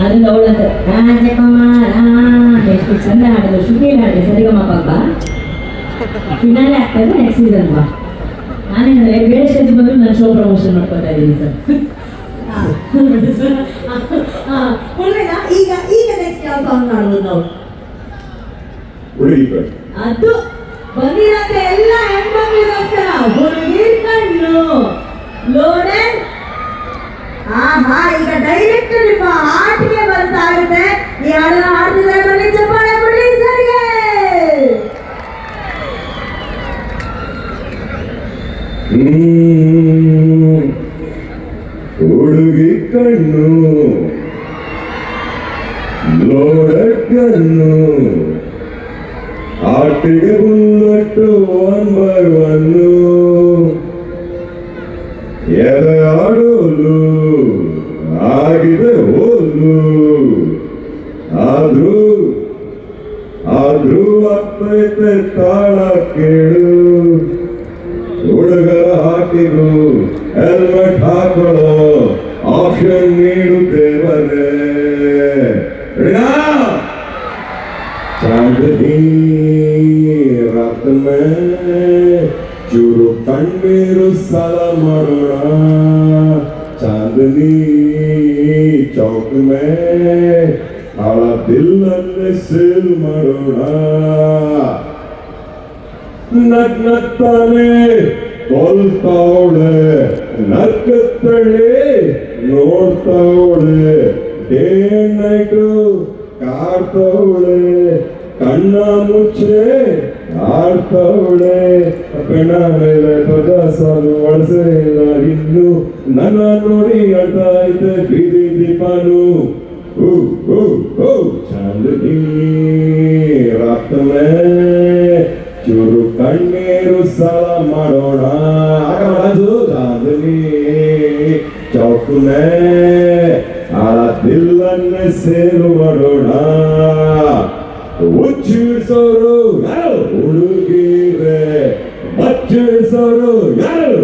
ಅದ್ರಿಂದ ಅವಳಂತ ರಾಜಕುಮಾರ ಎಷ್ಟು ಚಂದ ಹಾಡಿದ್ರು ಶ್ರುತಿಯಲ್ಲಿ ಹಾಡಿದೆ ಸರಿಗಮ್ಮ ಪಾಪ. ಫಿನಾಲೆ ಆಗ್ತಾ ಇದೆ ನೆಕ್ಸ್ಟ್ ಸೀಸನ್ ಬಾ ನಾನೇನಂದ್ರೆ ಬೇರೆ ಸ್ಟೇಜ್ ಬಂದು ನಾನು ಶೋ ಪ್ರಮೋಷನ್ ಮಾಡ್ಕೊತಾ ಇದ್ದೀನಿ ಸರ್. ಈಗ ಈಗ ನೆಕ್ಸ್ಟ್ ಯಾವ ಸಾಂಗ್ ನಾವು? ಅದು ಬಂದಿರತ್ತೆ ಎಲ್ಲ ಹೆಣ್ಮಕ್ಳಿಗೋಸ್ಕರ ಹುಡುಗಿ ಕಣ್ಣು ಲೋಡೆಡ್ ఆహా ఇక డైరెక్ట్ నిమ్మ ఆటికే బరుతా ఆగితే ఈ ఆడిన ఆడుతుందని మళ్ళీ చెప్పాలి సరిగే ఈ ಹಾಕಿರು ಹೆಲ್ಮೆಟ್ ಹಾಕೊಳ್ಳೋ ಆಪ್ಷನ್ ನೀಡುತ್ತೇವರೇ ಚಾಂದನಿ ರಾತ್ ಮೇ ಚೂರು ಕಣ್ಣೀರು ಸಲ ಮಾಡೋಣ ಚಾಂದನಿ ಚೌಕ್ ಮೇ ಅವಳ ದಿಲ್ಲನ್ನೇ ಸೇಲ್ ಮಾಡೋಣ ನಗ್ನತ್ತಾನೆ ಕೊಲ್ತಾವಳೆ ನಕ್ಕತ್ತಳೆ ನೋಡ್ತಾವಳೆ ಡೇ ನೈಟು ಕಾಡ್ತಾವಳೆ, ಕಣ್ಣ ಮುಚ್ಚೆ ಆಡ್ತಾವಳೆ ಕಣ ಮೇಲೆ ಪದ ಸಾಲು ಇಲ್ಲ ನನ್ನ ನೋಡಿ ಅಡ್ಡ ಐತೆ ಬೀದಿ ದೀಪಾನು. ಓ ಓ ಓ ಚಾಂದನಿ ಮೇ ಆ ದಿಲ್ಲನ್ನೇ ಸೇರು ಮಾಡೋಣ ಉಚ್ಚಿಡ್ಸೋರು ಯಾರು? ಹುಡುಗಿರೆ. ಮಚ್ಚಿಡ್ಸೋರು ಯಾರು?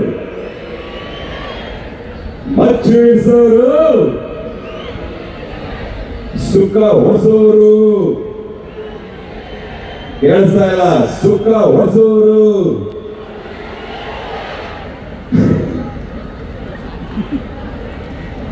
ಮಚ್ಚಿಡ್ಸೋರು? ಸುಖ ಹೊಸೋರು. ಕೇಳಿಸ್ತಾ ಇಲ್ಲ? ಸುಖ ಹೊಸೋರು.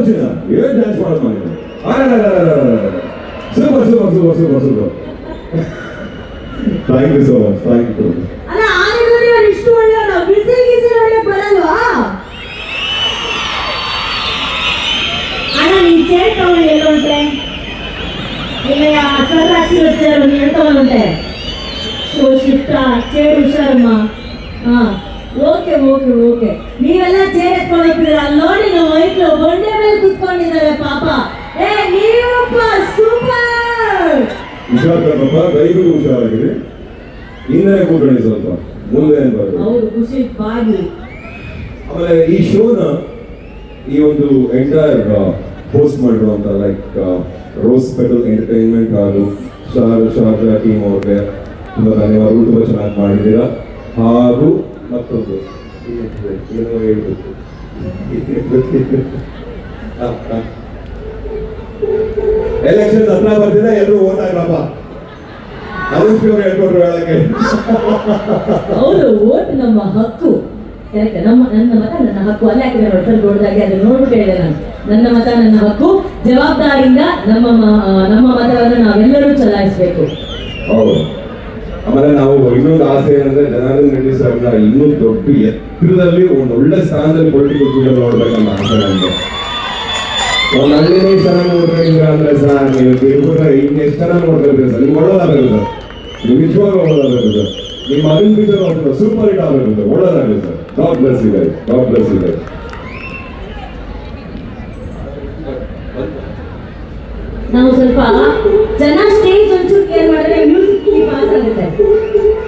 వచ్చిందా? ఏ dance పాడమ్మా super super super super super. Thank you so much thank you అసలు వచ్చారు ఎంతమంది ఉంటాయి సో షిఫ్ట్ చేరు షర్మ ಓಕೆ ಓಕೆ ಓಕೆ. ನೀವೆಲ್ಲ ಅಲ್ಲಿ ನೋಡಿ ನಾವು ಮೈಕ್ಲು ಬಂಡೆ ಮೇಲೆ ಕುತ್ಕೊಂಡಿದ್ದಾರೆ ಪಾಪ. ಏ ನೀವಪ್ಪ ಸೂಪರ್! ಹುಷಾರ್ಕಪ್ಪ ಕೈಗೂ ಹುಷಾರಾಗಿದೆ. ಹಿಂದೆ ಕೂತ್ಕೊಳ್ಳಿ ಸ್ವಲ್ಪ. ಮುಂದೆ ಹೌದು ಖುಷಿ ಬಾಗಿ. ಆಮೇಲೆ ಈ ಶೋನ ಈ ಒಂದು ಎಂಟೈರ್ ಹೋಸ್ಟ್ ಮಾಡಿರುವಂತ ಲೈಕ್ ರೋಸ್ ಪೆಟಲ್ ಎಂಟರ್ಟೈನ್ಮೆಂಟ್ ಹಾಗೂ ಶಾರ್ ಶಾರ್ಜಾ ಟೀಮ್ ಅವ್ರಿಗೆ ತುಂಬಾ ಧನ್ಯವಾದಗಳು. ತುಂಬ ಚೆನ್ನಾಗಿ ಮಾಡಿದ್ದೀರಾ. ಹಾಗೂ ಮತ್ತೊಂದು. ಏನೋ ಹೇಳ್ಬೇಕು ಎಲೆಕ್ಷನ್ ಹತ್ರ ಬರ್ತಿದೆ ಎಲ್ಲರೂ ಓಟ್ ಹಾಕ್ರಪ್ಪ. ಅನುಷ್ಠಿ ಅವ್ರು ಹೇಳ್ಕೊಟ್ರು ಹೇಳಕ್ಕೆ. ಹೌದು ಓಟ್ ನಮ್ಮ ಹಕ್ಕು. ಕರೆಕ್ಟ್ ನಮ್ಮ ನನ್ನ ಮತ ನನ್ನ ಹಕ್ಕು. ಅಲ್ಲೇ ಹಾಕಿದ್ರೆ ಸ್ವಲ್ಪ ದೊಡ್ಡದಾಗಿ ಅದನ್ನ ನೋಡ್ಬಿಟ್ಟು ಹೇಳಿದೆ ನಾನು. ನನ್ನ ಮತ ನನ್ನ ಹಕ್ಕು. ಜವಾಬ್ದಾರಿಯಿಂದ ನಮ್ಮ ನಮ್ಮ ಮತವನ್ನು ನಾವೆಲ್ಲರೂ ಚಲಾಯಿಸಬೇಕು. ಹೌದು. ಆಮೇಲೆ ನಾವು ಇನ್ನೊಂದು ಆಸೆ ಏನಂದ್ರೆ ಜನಾರ್ದನ್ ರೆಡ್ಡಿ ಸರ್ ಇನ್ನೂ ದೊಡ್ಡ ಎತ್ತರದಲ್ಲಿ ಒಂದು ಒಳ್ಳೆ ಸ್ಥಾನದಲ್ಲಿ ಪೊಲಿಟಿಕಲ್ ಫೀಲ್ಡ್ ಆಸೆ ನನಗೆ ಒಂದು ಹಳ್ಳಿನೇ ಚೆನ್ನಾಗಿ ನೋಡ್ಬೇಕಿದ್ರೆ ಅಂದ್ರೆ ನೀವು ತಿರುಪುರ ಇನ್ನೆಷ್ಟು ಚೆನ್ನಾಗಿ ನೋಡ್ಬೇಕು ಸರ್ ನೀವು ಒಳ್ಳೆದಾಗಲ್ಲ ಸರ್. ನೀವು ನಿಜವಾಗ್ಲೂ ಒಳ್ಳೆದಾಗಲ್ಲ ನಿಮ್ಮ ಮಗನ ಪಿಕ್ಚರ್ ಸೂಪರ್ ಹಿಟ್ ಆಗಬೇಕು ಸರ್. ಸರ್. ಟಾಪ್ ಪ್ಲಸ್ ಇದೆ ಟಾಪ್ ಪ್ಲಸ್ ಇದೆ ನಾವು ಸ್ವಲ್ಪ ಜನ ಸ್ಟೇಜ್ ಒಂಚೂರು ಕೇರ್ ಮಾಡಿದ್ರೆ vamos a.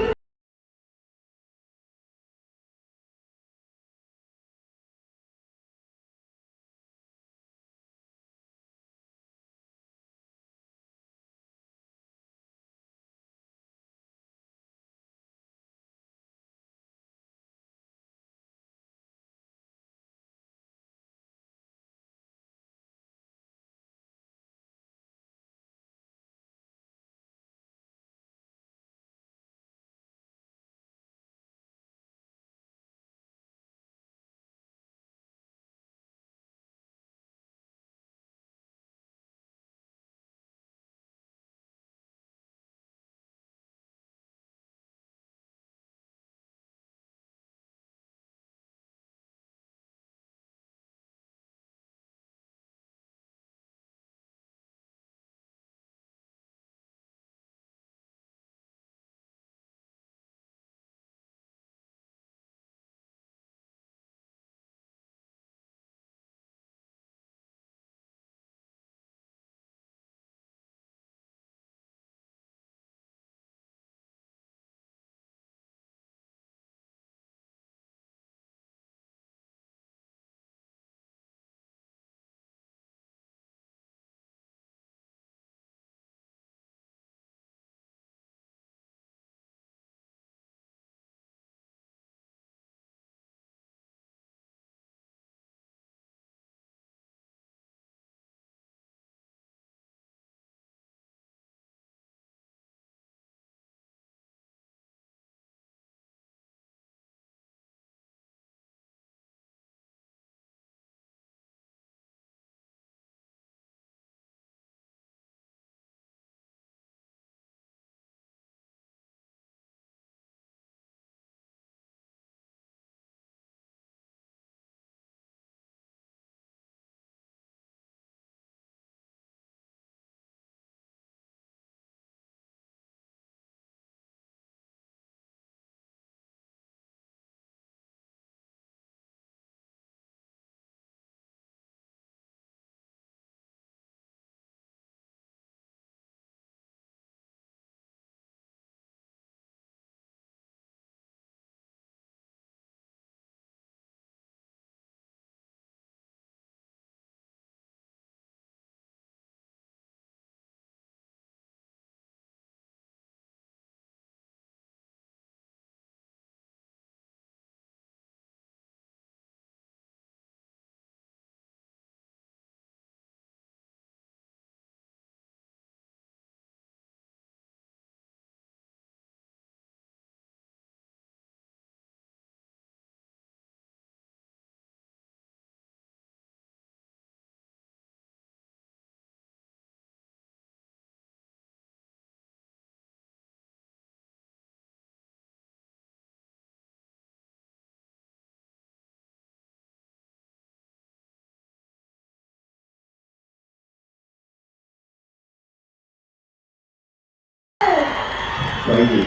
ಪಾಸ್ ಆಗುತ್ತೆ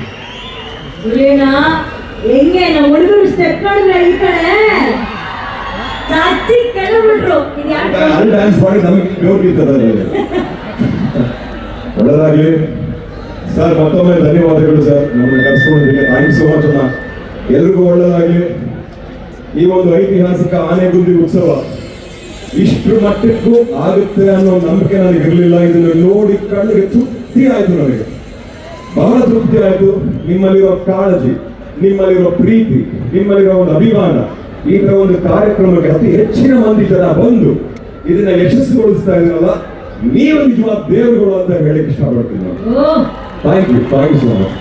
ಥ್ಯಾಂಕ್ ಹೆಂಗೆ ನಮ್ಮ ಹುಡುಗರು ಸ್ಟೆಪ್ ನೋಡಿದ್ರೆ ಈ ಕಡೆ? ಚಾಚಿ ಕೆಳಬಿಟ್ರು ಇದು ಯಾಕೆ ಅಲ್ಲಿ ಡ್ಯಾನ್ಸ್ ಮಾಡಿ ನಮಗೆ ಒಳ್ಳೆದಾಗ್ಲಿ. ಸರ್ ಮತ್ತೊಮ್ಮೆ ಧನ್ಯವಾದಗಳು ಸರ್. ನಮ್ಮನ್ನು ಕರ್ಸ್ಕೊಂಡಿದ್ದಕ್ಕೆ ಥ್ಯಾಂಕ್ ಸೋ ಮಚ್ ಅಣ್ಣ. ಎಲ್ರಿಗೂ ಒಳ್ಳೆದಾಗ್ಲಿ. ಈ ಒಂದು ಐತಿಹಾಸಿಕ ಆನೆಗುಂದಿ ಉತ್ಸವ ಇಷ್ಟು ಮಟ್ಟಕ್ಕೂ ಆಗುತ್ತೆ ಅನ್ನೋ ನಂಬಿಕೆ ನನಗೆ ಇರಲಿಲ್ಲ ಇದನ್ನು ನೋಡಿ ಕಣ್ಣಿಗೆ ತೃಪ್ತಿ ಆಯಿತು ನನಗೆ. ಬಹಳ ತೃಪ್ತಿ ಆಯಿತು. ನಿಮ್ಮಲ್ಲಿರೋ ಕಾಳಜಿ ನಿಮ್ಮಲ್ಲಿರೋ ಪ್ರೀತಿ ನಿಮ್ಮಲ್ಲಿರೋ ಒಂದು ಅಭಿಮಾನ ಈ ತರ ಒಂದು ಕಾರ್ಯಕ್ರಮಕ್ಕೆ ಅತಿ ಹೆಚ್ಚಿನ ಮಂದಿ ಜನ ಬಂದು ಇದನ್ನ ಯಶಸ್ಸುಗೊಳಿಸ್ತಾ ಇದ್ರಲ್ಲ ನೀವು ನಿಜವಾದ ದೇವರುಗಳು ಅಂತ ಹೇಳಕ್ ಇಷ್ಟಪಡ್ತೀನಿ. Thank you thank you so much